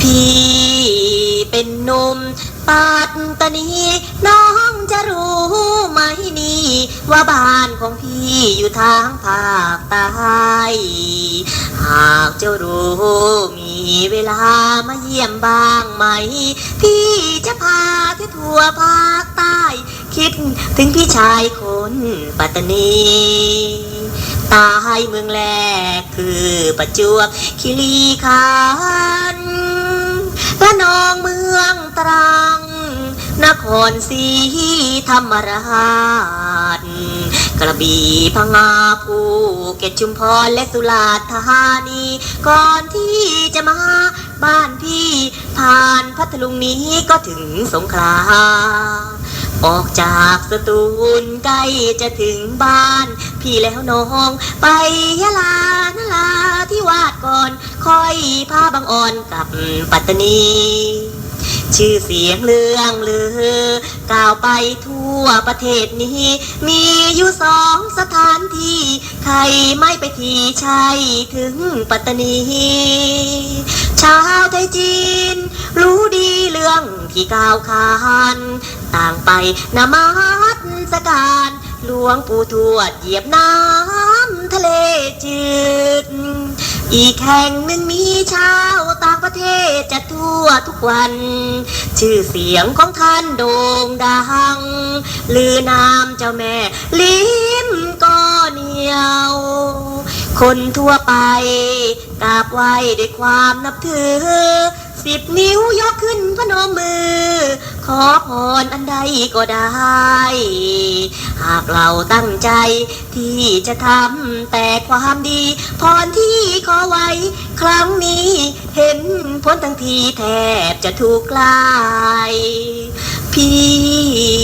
พี่เป็นหนุ่มปัตตานีน้องจะรู้ไหมนี่ ว่าบ้านของพี่อยู่ทางภาคใต้หากเจ้ารู้มีเวลามาเยี่ยมบ้างไหม พี่จะพาเที่ยวทั่วภาคใต้ คิดถึงพี่ชายคนปัตตานีตายเมืองแรกคือประจวบคีรีขันธ์ และนองเมืองตรัง นครศรีธรรมราช กระบี่พังงาภูเก็ตชุมพรและสุราษฎร์ธานี ก่อนที่จะมาบ้านพี่ผ่านพัทลุงนี้ก็ถึงสงขลาออกจากสตูลใกล้จะถึงบ้าน พี่แล้วน้องไปยะลา ค่อยพาบางอ่อนกลับปัตตานี ชื่อเสียงเรื่องลือกล่าวไปทั่วประเทศนี้ มีอยู่สองสถานที่ ใครไม่ไปทีใช่ถึงปัตตานีชาวไทยจีน รู้ดีเรื่องที่กล่าวขานต่างไปนมัสการหลวงปู่ทวดเหยียบน้ำทะเลจืด อีกแห่งหนึ่งมีชาวต่างประเทศจะทั่วทุกวัน ชื่อเสียงของท่านโด่งดังลือนามเจ้าแม่ลิ้มก็เหนียว คนทั่วไปกราบไหว้ด้วยความนับถือ สิบนิ้วยกขึ้นพนมมือ ขอพรอันใดก็ได้ากเราตั้งใจ ที่จะทำแต่ความดีพรที่ขอไว้ ครั้งนี้เห็นผลทั้งทีแทบจะถูกลาย พี่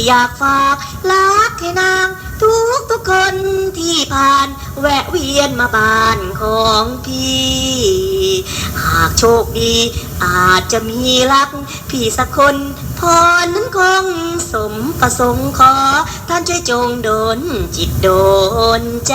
อยากฝากรักให้นาง ทุกทุกคนที่ผ่าน แวะเวียนมาบ้านของพี่ หากโชคดีอาจจะมีรัก พี่สักคนพรนั้นคงสมประสงค์ขอานช่วยจงโดนจิตโดนใจ